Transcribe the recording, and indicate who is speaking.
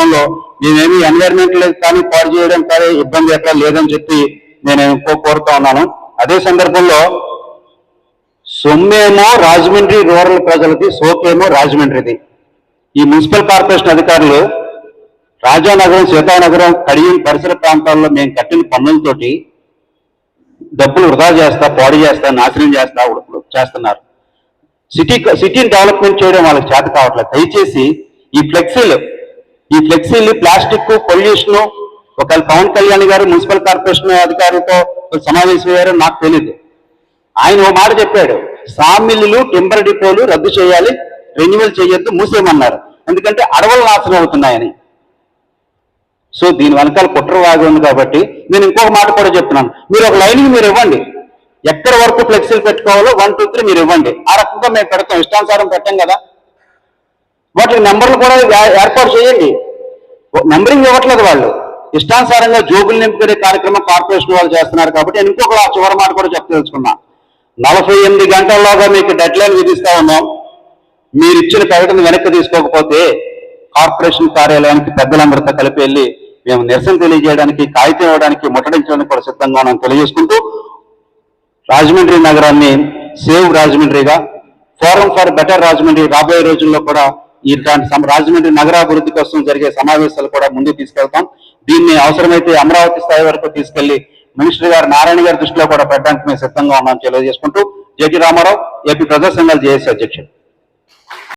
Speaker 1: సందర్భంలో నేనేమి ఎన్వైరన్మెంట్ కానీ పాడు చేయడం కానీ ఇబ్బంది ఎక్కడ లేదని చెప్పి నేను కోరుతా ఉన్నాను. అదే సందర్భంలో సొమ్మేమో రాజమండ్రి రూరల్ ప్రజలకి సోకేమో రాజమండ్రిది. ఈ మున్సిపల్ కార్పొరేషన్ అధికారులు రాజానగరం సీతానగరం కడియం పరిసర ప్రాంతాల్లో మేము కట్టిన పన్నులతోటి డబ్బులు వృధా చేస్తా పాడు చేస్తా నాశనం చేస్తా చేస్తున్నారు. సిటీ సిటీని డెవలప్మెంట్ చేయడం వాళ్ళకి చేత కావట్లేదు. దయచేసి ఈ ఫ్లెక్సీలు ఈ ఫ్లెక్సీలు ప్లాస్టిక్ పొల్యూషన్ ఒకవేళ పవన్ కళ్యాణ్ గారు మున్సిపల్ కార్పొరేషన్ అధికారులతో సమావేశం అయ్యారో నాకు తెలియదు ఆయన ఓ మాట చెప్పాడు సామిల్లు టింబర్ డిపోలు రద్దు చేయాలి రెన్యువల్ చేయొద్దు మూసేయమన్నారు. ఎందుకంటే అడవులు నాశనం అవుతున్నాయని. సో దీని వెనకాల కుట్ర వాగి ఉంది కాబట్టి నేను ఇంకొక మాట కూడా చెప్తున్నాను. మీరు ఒక లైనింగ్ మీరు ఇవ్వండి. ఎక్కడ వరకు ఫ్లెక్సీలు పెట్టుకోవాలో వన్ టూ త్రీ మీరు ఇవ్వండి. ఆ రకంగా మేము పెడతాం ఇష్టానుసారం పెట్టాం కదా. వాటికి నెంబర్లు కూడా ఏర్పాటు చేయండి. నెంబరింగ్ ఇవ్వట్లేదు వాళ్ళు. ఇష్టానుసారంగా జోబులు నింపుకునే కార్యక్రమం కార్పొరేషన్ వాళ్ళు చేస్తున్నారు కాబట్టి నేను ఇంకొక ఆ చివరి మాట కూడా చెప్పదలుచుకున్నా నలభై ఎనిమిది గంటల్లోగా మీకు డెడ్ లైన్ విధిస్తా ఉన్నాం. మీరు ఇచ్చిన ప్రకటన వెనక్కి తీసుకోకపోతే కార్పొరేషన్ కార్యాలయానికి పెద్దలందరితో కలిపి వెళ్ళి మేము నిరసన తెలియజేయడానికి కాగితం ఇవ్వడానికి ముట్టడించడానికి కూడా సిద్ధంగా ఉన్నాం. తెలియజేసుకుంటూ రాజమండ్రి నగరాన్ని సేవ్ రాజమండ్రిగా ఫోరం ఫర్ బెటర్ రాజమండ్రి రాబోయే రోజుల్లో కూడా ఇట్లాంటి రాజమండ్రి నగరాభివృద్ధి కోసం జరిగే సమావేశాలు కూడా ముందుకు తీసుకెళ్తాం. దీన్ని అవసరమైతే అమరావతి స్థాయి వరకు తీసుకెళ్ళి మినిస్టర్ గారు నారాయణ గారి దృష్టిలో కూడా పెట్టడానికి మేము సిద్ధంగా ఉన్నాం తెలియజేసుకుంటూ జేటీ రామారావు ఏపీ ప్రజా సంఘాల జేఏసీ అధ్యక్షుడు.